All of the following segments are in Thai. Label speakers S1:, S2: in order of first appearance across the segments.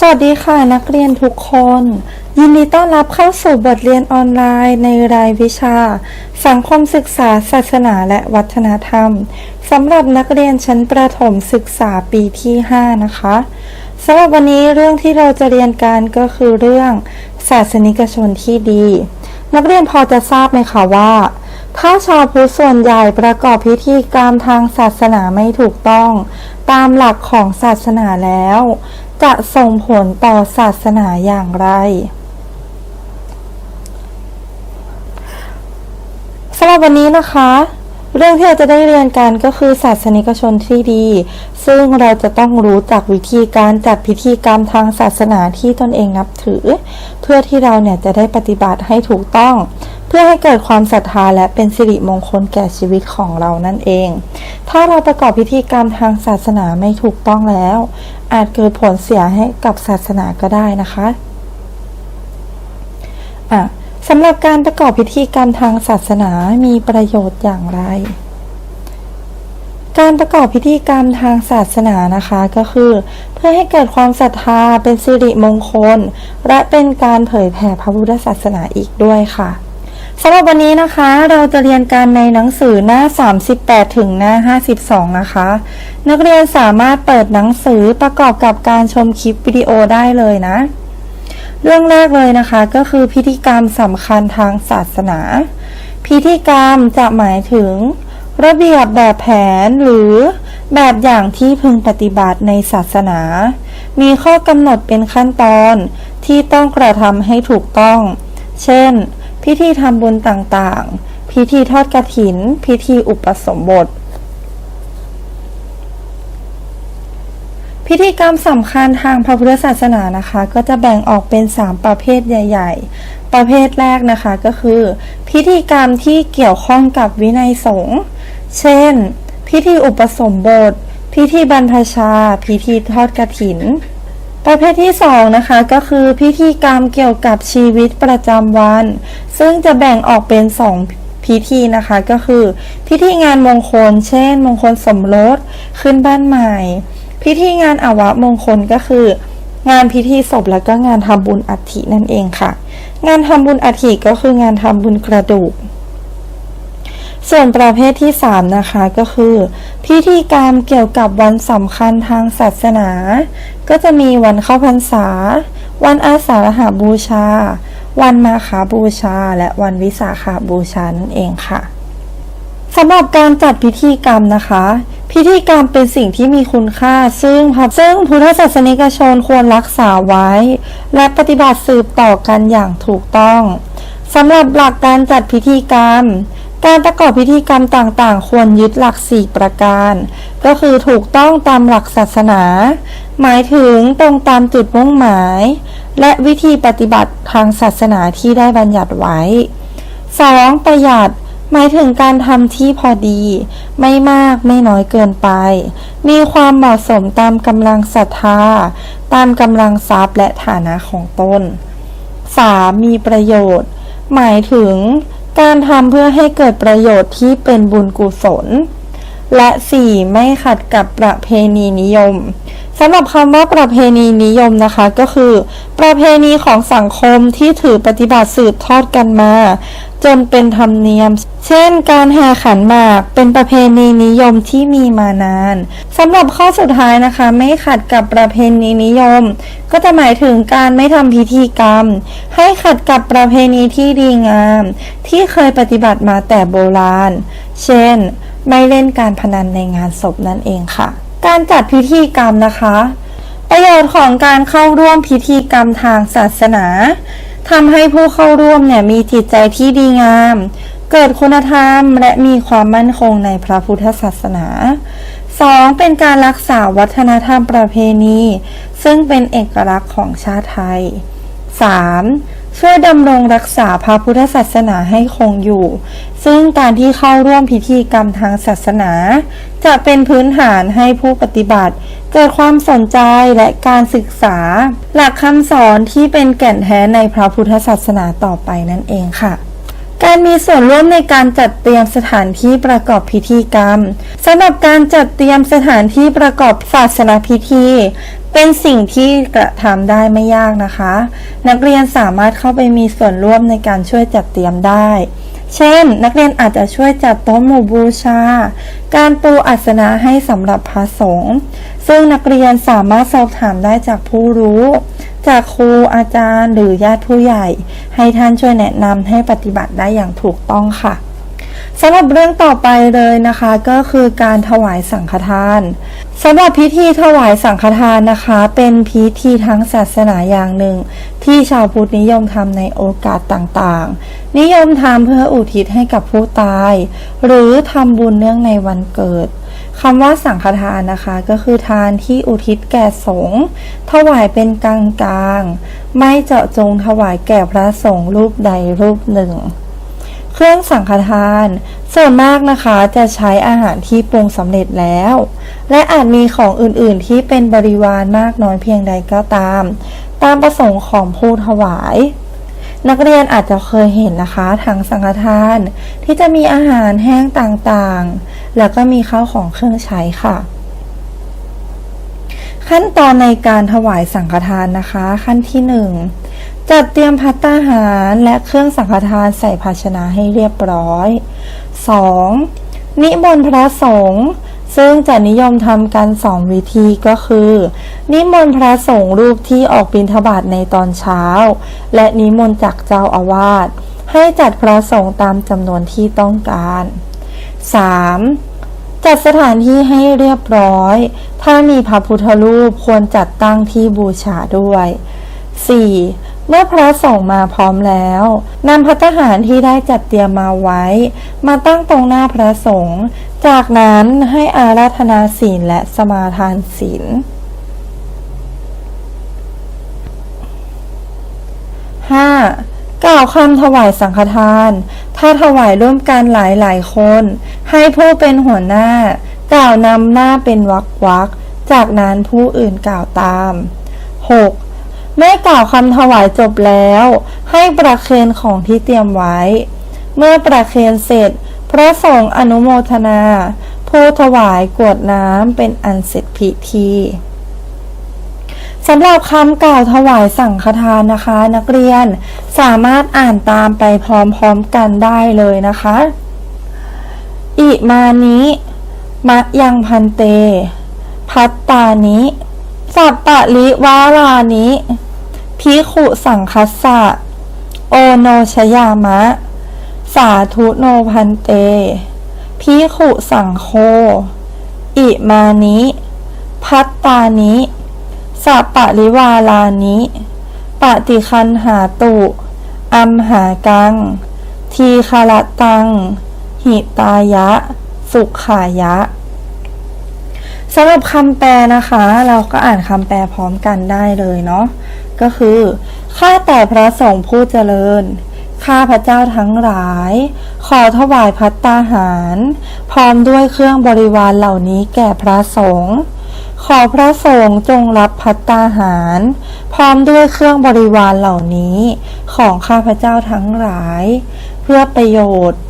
S1: สวัสดีค่ะนักเรียนทุกคน ยินดีต้อนรับเข้าสู่บทเรียนออนไลน์ในรายวิชา สังคมศึกษา ศาสนาและวัฒนธรรมสำหรับนักเรียนชั้นประถมศึกษาปีที่ 5 นะคะสำหรับวันนี้เรื่องที่เราจะเรียนกันก็คือเรื่องศาสนิกชนที่ดี นักเรียนพอจะทราบไหมคะว่า ถ้าชาวพุทธส่วนใหญ่ประกอบพิธีกรรมทางศาสนาไม่ถูกต้อง ตามหลักของศาสนาแล้ว จะส่งผลต่อศาสนาอย่างไรสำหรับวันนี้นะคะ เรื่องที่เราจะได้เรียนกันก็คือศาสนิกชนที่ดี ซึ่งเราจะต้องรู้จักวิธีการจัดพิธีกรรมทางศาสนาที่ตนเองนับถือ เพื่อที่เราเนี่ยจะได้ปฏิบัติให้ถูกต้อง เพื่อให้เกิดความศรัทธาและเป็นสิริมงคลแก่ชีวิตของเรานั่นเอง ถ้าเราประกอบพิธีกรรมทางศาสนาไม่ถูกต้องแล้ว อาจเกิดผลเสียให้กับศาสนาก็ได้นะคะอะสำหรับการประกอบพิธีกรรมทางศาสนามีประโยชน์อย่างไร การประกอบพิธีกรรมทางศาสนานะคะก็คือ เพื่อให้เกิดความศรัทธาเป็นสิริมงคล และเป็นการเผยแผ่พระพุทธศาสนาอีกด้วยค่ะสำหรับวันนี้นะคะเราจะเรียนการในหนังสือหน้า 38 ถึงหน้า 52 นะคะ นักเรียนสามารถเปิดหนังสือประกอบกับการชมคลิปวิดีโอได้เลยนะ เรื่องแรกเลยนะคะก็คือพิธีกรรมสำคัญทางศาสนา พิธีกรรมจะหมายถึง ระเบียบแบบแผนหรือแบบอย่างที่พึงปฏิบัติในศาสนา มีข้อกำหนดเป็นขั้นตอนที่ต้องกระทำให้ถูกต้อง เช่น พิธีทำบุญต่างๆ พิธีทอดกระถิน พิธีอุปสมบท พิธีกรรมสำคัญทางพระพุทธศาสนานะคะ ก็จะแบ่งออกเป็น 3 ประเภทใหญ่ ๆ ประเภทแรกนะคะก็คือ พิธีกรรมที่เกี่ยวข้องกับวินัยสงฆ์เช่น พิธีอุปสมบท พิธีบรรพชา พิธีทอดกระถิน ประเภทที่2นะคะก็คือพิธีกรรมเกี่ยวกับชีวิตประจำวัน ซึ่งจะแบ่งออกเป็น 2พิธีนะคะก็คือพิธีงานมงคล เช่น มงคลสมรสขึ้นบ้านใหม่ พิธีงานอาวะมงคลก็คือ งานพิธีศพแล้วก็งานทำบุญอัฐินั่นเองค่ะ งานทำบุญอัฐิก็คืองานทำบุญกระดูก ส่วนประเภทที่ 3 นะคะก็คือ พิธีกรรมเกี่ยวกับวันสำคัญทางศาสนา ก็จะมีวันเข้าพรรษา วันอาสาฬหาบูชา วันมาคาบูชา และวันวิสาขาบูชานั่นเองค่ะสำหรับการจัดพิธีกรรมนะคะ พิธีกรรมเป็นสิ่งที่มีคุณค่า ซึ่งซึ่งพุทธศาสนิกชนควรรักษาไว้ และปฏิบัติสืบต่อกันอย่างถูกต้องสำหรับหลักการจัดพิธีกรรม การประกอบพิธีกรรมต่างๆ ควรยึดหลัก4ประการ ก็คือถูกต้องตามหลักศาสนา หมายถึงตรงตามจุดมุ่งหมาย และวิธีปฏิบัติทางศาสนาที่ได้บัญญัติไว้ 2. ประหยัด หมายถึงการทำที่พอดี ไม่มากไม่น้อยเกินไป มีความเหมาะสมตามกำลังศรัทธา ตามกำลังทรัพย์และฐานะของตน 3. มีประโยชน์ หมายถึงการทำเพื่อให้เกิดประโยชน์ที่เป็นบุญกุศล และ 4. ไม่ขัดกับประเพณีนิยมสำหรับคำว่าประเพณีนิยมนะคะ ก็คือ ประเพณีของสังคมที่ถือปฏิบัติสืบทอดกันมา จนเป็นธรรมเนียม เช่น การแห่ขันหมากเป็นประเพณีนิยมที่มีมานานสำหรับข้อสุดท้ายนะคะ ไม่ขัดกับประเพณีนิยม ก็จะหมายถึงการไม่ทำพิธีกรรม ให้ขัดกับประเพณีที่ดีงาม ที่เคยปฏิบัติมาแต่โบราณ เช่น ไม่เล่นการพนันในงานศพนั่นเองค่ะ การจัดพิธีกรรมนะคะ ประโยชน์ของการเข้าร่วมพิธีกรรมทางศาสนาทำให้ผู้เข้าร่วมเนี่ยมีจิตใจที่ดีงาม เกิดคุณธรรมและมีความมั่นคงในพระพุทธศาสนา 2. เป็นการรักษาวัฒนธรรมประเพณี ซึ่งเป็นเอกลักษณ์ของชาติไทย 3. ช่วยดำรงรักษาพระพุทธศาสนาให้คงอยู่ ซึ่งการที่เข้าร่วมพิธีกรรมทางศาสนา จะเป็นพื้นฐานให้ผู้ปฏิบัติ เกิดความสนใจและการศึกษา หลักคำสอนที่เป็นแก่นแท้ในพระพุทธศาสนาต่อไปนั่นเองค่ะ การมีส่วนร่วมในการจัดเตรียมสถานที่ประกอบพิธีกรรมสำหรับการจัดเตรียมสถานที่ประกอบศาสนพิธี เป็นสิ่งที่กระทำได้ไม่ยากนะคะ นักเรียนสามารถเข้าไปมีส่วนร่วมในการช่วยจัดเตรียมได้ เช่น นักเรียนอาจจะช่วยจัดโต๊ะหมู่บูชา การปูอัสนะให้สำหรับพระสงฆ์ซึ่งนักเรียนสามารถสอบถามได้จากผู้รู้ จากครูอาจารย์หรือญาติผู้ใหญ่ ให้ท่านช่วยแนะนำให้ปฏิบัติได้อย่างถูกต้องค่ะสำหรับเรื่องต่อไปเลยนะคะก็คือการถวายสังฆทานสำหรับพิธีถวายสังฆทานนะคะ เป็นพิธีทางศาสนาอย่างหนึ่ง ที่ชาวพุทธนิยมทำในโอกาสต่างๆ นิยมทำเพื่ออุทิศให้กับผู้ตาย หรือทำบุญเนื่องในวันเกิด คำว่าสังฆทานนะคะ ก็คือทานที่อุทิศแก่สงฆ์ถวายเป็นกลางๆไม่เจาะจงถวายแก่พระสงฆ์รูปใดรูปหนึ่ง เครื่องสังฆทาน ส่วนมากนะคะจะใช้อาหารที่ปรุงสำเร็จแล้ว และอาจมีของอื่นๆที่เป็นบริวารมากน้อยเพียงใดก็ตาม ตามประสงค์ของผู้ถวาย นักเรียนอาจจะเคยเห็นนะคะถังสังฆทาน ที่จะมีอาหารแห้งต่างๆ แล้วก็มีข้าวของเครื่องใช้ค่ะ ขั้นตอนในการถวายสังฆทานนะคะ ขั้นที่หนึ่งจัดเตรียมพัตตาหารและเครื่องสังฆทานใส่ภาชนะให้เรียบร้อย 2. นิมนต์พระสงฆ์ ซึ่งจะนิยมทำกันสองวิธีก็คือ นิมนต์พระสงฆ์รูปที่ออกบิณฑบาตในตอนเช้า และนิมนต์จากเจ้าอาวาสให้จัดพระสงฆ์ตามจำนวนที่ต้องการ 3. จัดสถานที่ให้เรียบร้อย ถ้ามีพระพุทธรูปควรจัดตั้งที่บูชาด้วย 4. เมื่อพระสงฆ์มาพร้อมแล้วนำพัตหารที่ได้จัดเตรียมมาไว้ มาตั้งตรงหน้าพระสงฆ์ จากนั้นให้อาราธนาศีลและสมาทานศีล 5. กล่าวคำถวายสังฆทาน ถ้าถวายร่วมกันหลายหลายคน ให้ผู้เป็นหัวหน้า กล่าวนำหน้าเป็นวักวักจากนั้นผู้อื่นกล่าวตาม 6. เมื่อกล่าวคำถวายจบแล้ว ให้ประเคนของที่เตรียมไว้ เมื่อประเคนเสร็จ พระสงฆ์อนุโมทนา ผู้ถวายกวดน้ำเป็นอันเสร็จพิธีสำหรับคำกล่าวถวายสังฆทานนะคะ นักเรียนสามารถอ่านตามไปพร้อมๆกันได้เลยนะคะ อิมานิมะยังพันเต พัตตานิสัปปะลิวารานิพิขุสังคัสสะ โอโนชยามะ สาธุโนพันเตพิขุสังโฆอิมานิ พัตตานิสัปปะริวาลานิปฏิคันหาตุอัมหากัง ทีคารตัง หิตายะ สุขายะสำหรับคำแปลนะคะ เราก็อ่านคำแปลพร้อมกันได้เลยเนาะก็คือ ข้าแต่พระสงฆ์ผู้เจริญ ข้าพระเจ้าทั้งหลาย ขอถวายพัตตาหาร พร้อมด้วยเครื่องบริวารเหล่านี้แก่พระสงฆ์ขอพระสงฆ์จงรับพัตตาหาร พร้อมด้วยเครื่องบริวารเหล่านี้ ของข้าพเจ้าทั้งหลาย เพื่อประโยชน์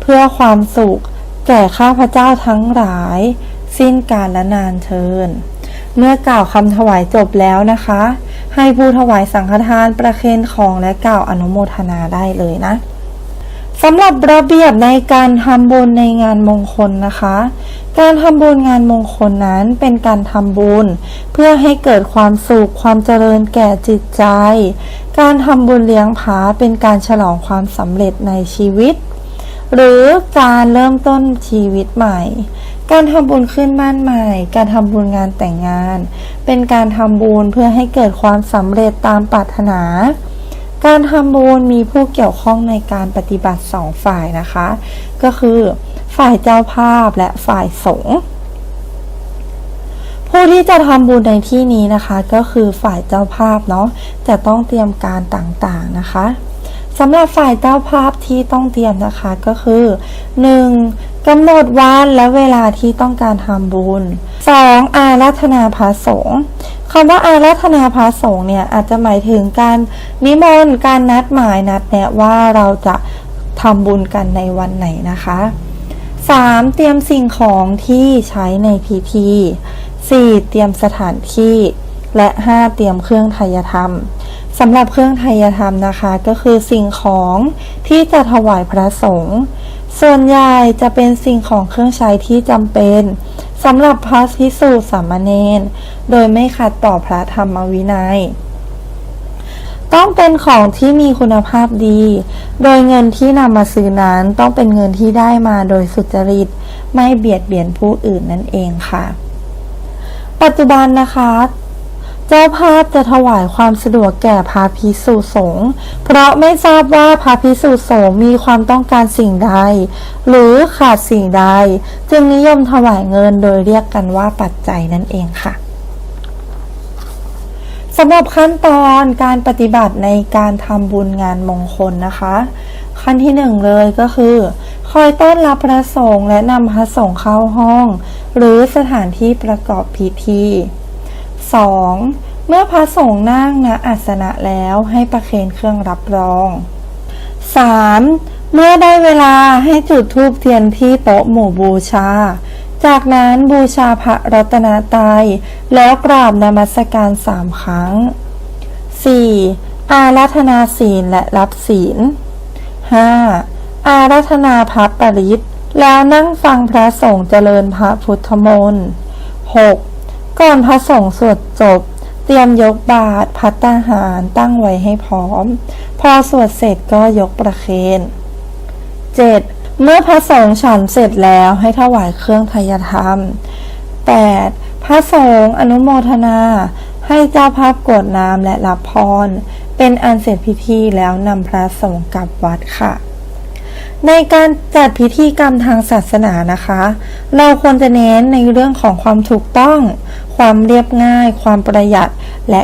S1: เพื่อความสุข แก่ข้าพเจ้าทั้งหลาย สิ้นกาลและนานเทิน เมื่อกล่าวคำถวายจบแล้วนะคะ ให้ผู้ถวายสังฆทานประเคนของและกล่าวอนุโมทนาได้เลยนะสำหรับระเบียบในการทำบุญในงานมงคลนะคะ การทำบุญงานมงคลนั้นเป็นการทำบุญ เพื่อให้เกิดความสุขความเจริญแก่จิตใจ การทำบุญเลี้ยงผาเป็นการฉลองความสำเร็จในชีวิต หรือการเริ่มต้นชีวิตใหม่ การทำบุญขึ้นบ้านใหม่ การทำบุญงานแต่งงาน เป็นการทำบุญเพื่อให้เกิดความสำเร็จตามปรารถนา การทำบุญมีผู้เกี่ยวข้องในการปฏิบัติสองฝ่ายนะคะ ก็คือฝ่ายเจ้าภาพและฝ่ายสงฆ์ผู้ที่จะทำบุญในที่นี้นะคะก็คือฝ่ายเจ้าภาพเนาะจะต้องเตรียมการต่างๆนะคะสำหรับฝ่ายเจ้าภาพที่ต้องเตรียมนะคะก็คือ 1. กำหนดวันและเวลาที่ต้องการทำบุญ 2. อารัธนาพระสงฆ์คำว่าอารัธนาพระสงฆ์เนี่ยอาจจะหมายถึงการนิมนต์การนัดหมายนัดแนะว่าเราจะทำบุญกันในวันไหนนะคะ 3. เตรียมสิ่งของที่ใช้ในพิธี 4. เตรียมสถานที่ และ 5. เตรียมเครื่องไทยธรรมสำหรับเครื่องไทยธรรมนะคะ ก็คือสิ่งของที่จะถวายพระสงฆ์ ส่วนใหญ่จะเป็นสิ่งของเครื่องใช้ที่จำเป็นสำหรับพระพิสุสามเณรโดยไม่ขัดต่อพระธรรมวินัย ต้องเป็นของที่มีคุณภาพดี โดยเงินที่นำมาซื้อนั้นต้องเป็นเงินที่ได้มาโดยสุจริต ไม่เบียดเบียนผู้อื่นนั่นเองค่ะ ปัจจุบันนะคะ จ้าภาพจะถวายความสะดวกแก่พระพิสุสงฆ์เพราะไม่ทราบว่าพระพิสุสงฆ์มีความต้องการสิ่งใด หรือขาดสิ่งใด จึงนิยมถวายเงินโดยเรียกกันว่าปัจจัยนั่นเองค่ะสำหรับขั้นตอนการปฏิบัติในการทำบุญงานมงคลนะคะ ขั้นที่หนึ่งเลยก็คือ คอยต้อนรับพระสงฆ์และนำพระสงฆ์เข้าห้อง หรือสถานที่ประกอบพิธี 2. เมื่อพระสงฆ์นั่งณอาสนะแล้วให้ประเคนเครื่องรับรอง 3. เมื่อได้เวลาให้จุดธูปเทียนที่โต๊ะหมู่บูชา จากนั้นบูชาพระรัตนตรัยแล้วกราบนมัสการสามครั้ง 4. อารัธนาศีลและรับศีล 5. อารัธนาพระปริตแล้วนั่งฟังพระสงฆ์เจริญพระพุทธมนต์ 6. ก่อนพระสงฆ์สวดจบ เตรียมยกบาตรพัตตาหารตั้งไว้ให้พร้อม พอสวดเสร็จก็ยกประเคน 7. เมื่อพระสงฆ์ฉันเสร็จแล้วให้ถวายเครื่องไทยธรรม 8. พระสงฆ์อนุโมทนา ให้เจ้าภาพกวดน้ำและรับพร เป็นอันเสร็จพิธีแล้วนำพระสงฆ์กลับวัดค่ะ ในการจัดพิธีกรรมทางศาสนานะคะ เราควรจะเน้นในเรื่องของความถูกต้อง ความเรียบง่าย ความประหยัด และ